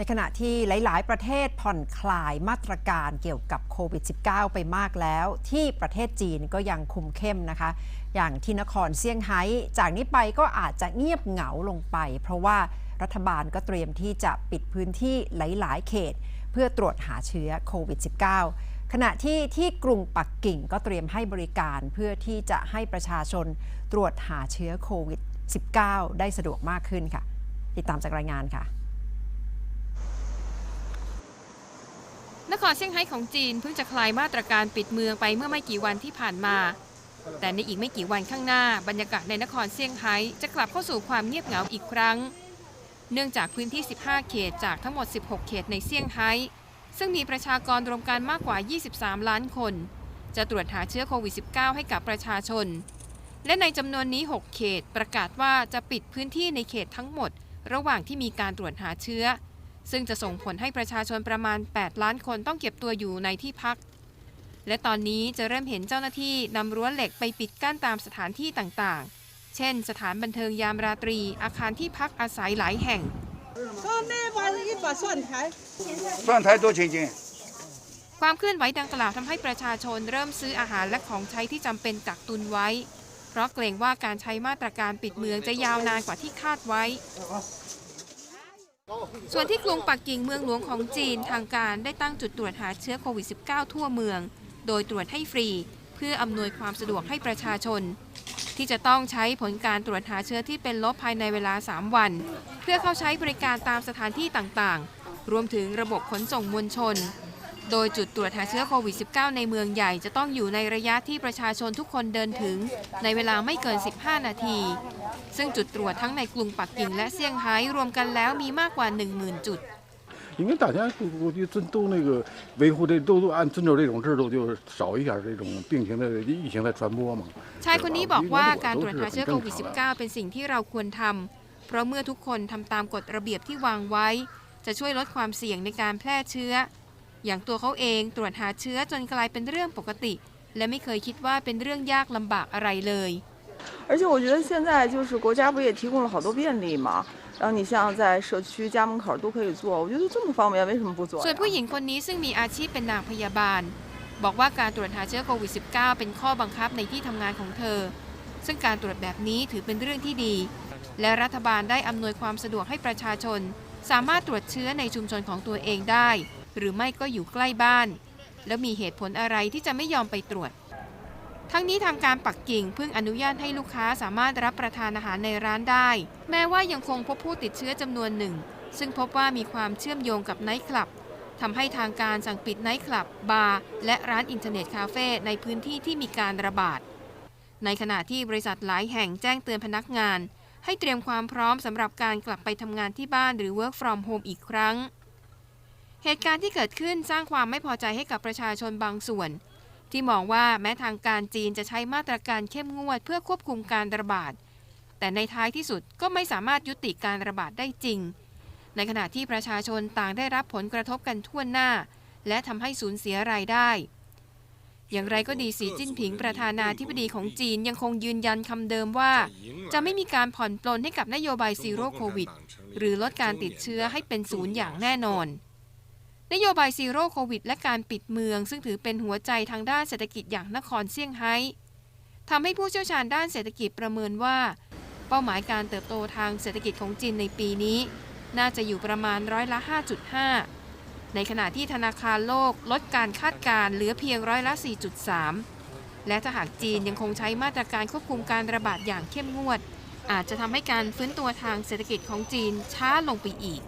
ในขณะที่หลาย ๆ ประเทศผ่อนคลายมาตรการเกี่ยวกับโควิด -19 ไปมากแล้ว ที่ประเทศจีนก็ยังคุมเข้มนะคะ อย่างที่นครเซี่ยงไฮ้ จากนี้ไปก็อาจจะเงียบเหงาลงไป เพราะว่ารัฐบาลก็เตรียมที่จะปิดพื้นที่หลาย ๆ เขต เพื่อตรวจหาเชื้อโควิด -19 ขณะที่ที่กรุงปักกิ่งก็เตรียมให้บริการเพื่อที่จะให้ประชาชนตรวจหาเชื้อโควิด -19 ได้สะดวกมากขึ้นค่ะ ติดตามจากรายงานค่ะ นครเซี่ยงไฮ้ของจีนเพิ่งจะคลายมาตรการปิดเมืองไปเมื่อไม่กี่วันที่ผ่านมา แต่ในอีกไม่กี่วันข้างหน้า บรรยากาศในนครเซี่ยงไฮ้จะกลับเข้าสู่ความเงียบเหงาอีกครั้ง เนื่องจากพื้นที่ 15 เขตจากทั้งหมด 16 เขตในเซี่ยงไฮ้ ซึ่งมีประชากรรวมกันมากกว่า 23 ล้านคน จะตรวจหาเชื้อโควิด -19 ให้กับประชาชน และในจำนวนนี้ 6 เขตประกาศว่าจะปิดพื้นที่ในเขตทั้งหมด ระหว่างที่มีการตรวจหาเชื้อ ซึ่งจะส่งผลให้ประชาชนประมาณ 8 ล้านคนต้องเก็บตัวอยู่ในที่พัก และตอนนี้จะเริ่มเห็นเจ้าหน้าที่นำรั้วเหล็กไปปิดกั้นตามสถานที่ต่างๆ เช่น สถานบันเทิงยามราตรี อาคารที่พักอาศัยหลายแห่งความเคลื่อนไหวดังกล่าวทำให้ประชาชนเริ่มซื้ออาหารและของใช้ที่จำเป็นกักตุนไว้ เพราะเกรงว่าการใช้มาตรการปิดเมืองจะยาวนานกว่าที่คาดไว้ ส่วนที่กรุงปักกิ่งเมืองหลวงของจีนทางการได้ตั้งจุดตรวจหาเชื้อโควิด -19 ทั่วเมือง โดยตรวจให้ฟรี เพื่ออำนวยความสะดวกให้ประชาชน ที่จะต้องใช้ผลการตรวจหาเชื้อที่เป็นลบภายในเวลา 3 วัน เพื่อเข้าใช้บริการตามสถานที่ต่างๆ รวมถึงระบบขนส่งมวลชน โดยจุดตรวจหาเชื้อโควิด -19 ในเมืองใหญ่จะต้องอยู่ในระยะที่ประชาชนทุกคนเดินถึง ในเวลาไม่เกิน 15 นาที ซึ่งจุดตรวจทั้งในกรุงปักกิ่งและเซี่ยงไฮ้รวมกันแล้วมีมากกว่า 10,000 จุด 因为大家估估计尊都那个维护这都都按遵照这种制度，就是少一下这种病情的疫情的传播嘛。 ชายคนนี้บอกว่าการตรวจหาเชื้อโควิด -19 เป็นสิ่งที่เราควรทำ เพราะเมื่อทุกคนทำตามกฎระเบียบที่วางไว้ จะช่วยลดความเสี่ยงในการแพร่เชื้อ อย่างตัวเขาเองตรวจหาเชื้อจนกลายเป็นเรื่องปกติ และไม่เคยคิดว่าเป็นเรื่องยากลำบากอะไรเลย 而且我觉得现在就是国家不也提供了好多便利嘛，然后你像在社区家门口都可以做，我觉得这么方便，为什么不做呀？ ส่วนผู้หญิงคนนี้ซึ่งมีอาชีพเป็นนางพยาบาล บอกว่าการตรวจหาเชื้อโควิด -19 เป็นข้อบังคับในที่ทำงานของเธอ ซึ่งการตรวจแบบนี้ถือเป็นเรื่องที่ดี และรัฐบาลได้อำนวยความสะดวกให้ประชาชน สามารถตรวจเชื้อในชุมชนของตัวเองได้ หรือไม่ก็อยู่ใกล้บ้าน แล้วมีเหตุผลอะไรที่จะไม่ยอมไปตรวจ ทั้งนี้ทางการปักกิ่งเพิ่งอนุญาตให้ลูกค้าสามารถรับประทานอาหารในร้านได้ แม้ว่ายังคงพบผู้ติดเชื้อจำนวนหนึ่ง ซึ่งพบว่ามีความเชื่อมโยงกับไนท์คลับทำให้ทางการสั่งปิดไนท์คลับ บาร์ และร้านอินเทอร์เน็ตคาเฟ่ในพื้นที่ที่มีการระบาด ในขณะที่บริษัทหลายแห่งแจ้งเตือนพนักงาน ให้เตรียมความพร้อมสำหรับการกลับไปทำงานที่บ้านหรือ work from home อีกครั้ง เหตุการณ์ที่เกิดขึ้นสร้างความไม่พอใจให้กับประชาชนบางส่วน ที่มองว่าแม้ทางการจีนจะใช้มาตรการเข้มงวดเพื่อควบคุมการระบาด แต่ในท้ายที่สุดก็ไม่สามารถยุติการระบาดได้จริง ในขณะที่ประชาชนต่างได้รับผลกระทบกันทั่วหน้า และทำให้สูญเสียรายได้ อย่างไรก็ดีสีจิ้นผิงประธานาธิบดีของจีนยังคงยืนยันคำเดิมว่า จะไม่มีการผ่อนปลนให้กับนโยบายซีโร่โควิด หรือลดการติดเชื้อให้เป็นศูนย์อย่างแน่นอน นโยบายซีโร่โควิดและการปิดเมือง ซึ่งถือเป็นหัวใจทางด้านเศรษฐกิจอย่างนครเซี่ยงไฮ้ทำให้ผู้เชี่ยวชาญด้านเศรษฐกิจประเมินว่า เป้าหมายการเติบโตทางเศรษฐกิจของจีนในปีนี้ น่าจะอยู่ประมาณร้อยละ 5.5 ในขณะที่ธนาคารโลกลดการคาดการณ์เหลือเพียงร้อยละ 4.3 และถ้าหากจีนยังคงใช้มาตรการควบคุมการระบาดอย่างเข้มงวด อาจจะทำให้การฟื้นตัวทางเศรษฐกิจของจีนช้าลงไปอีก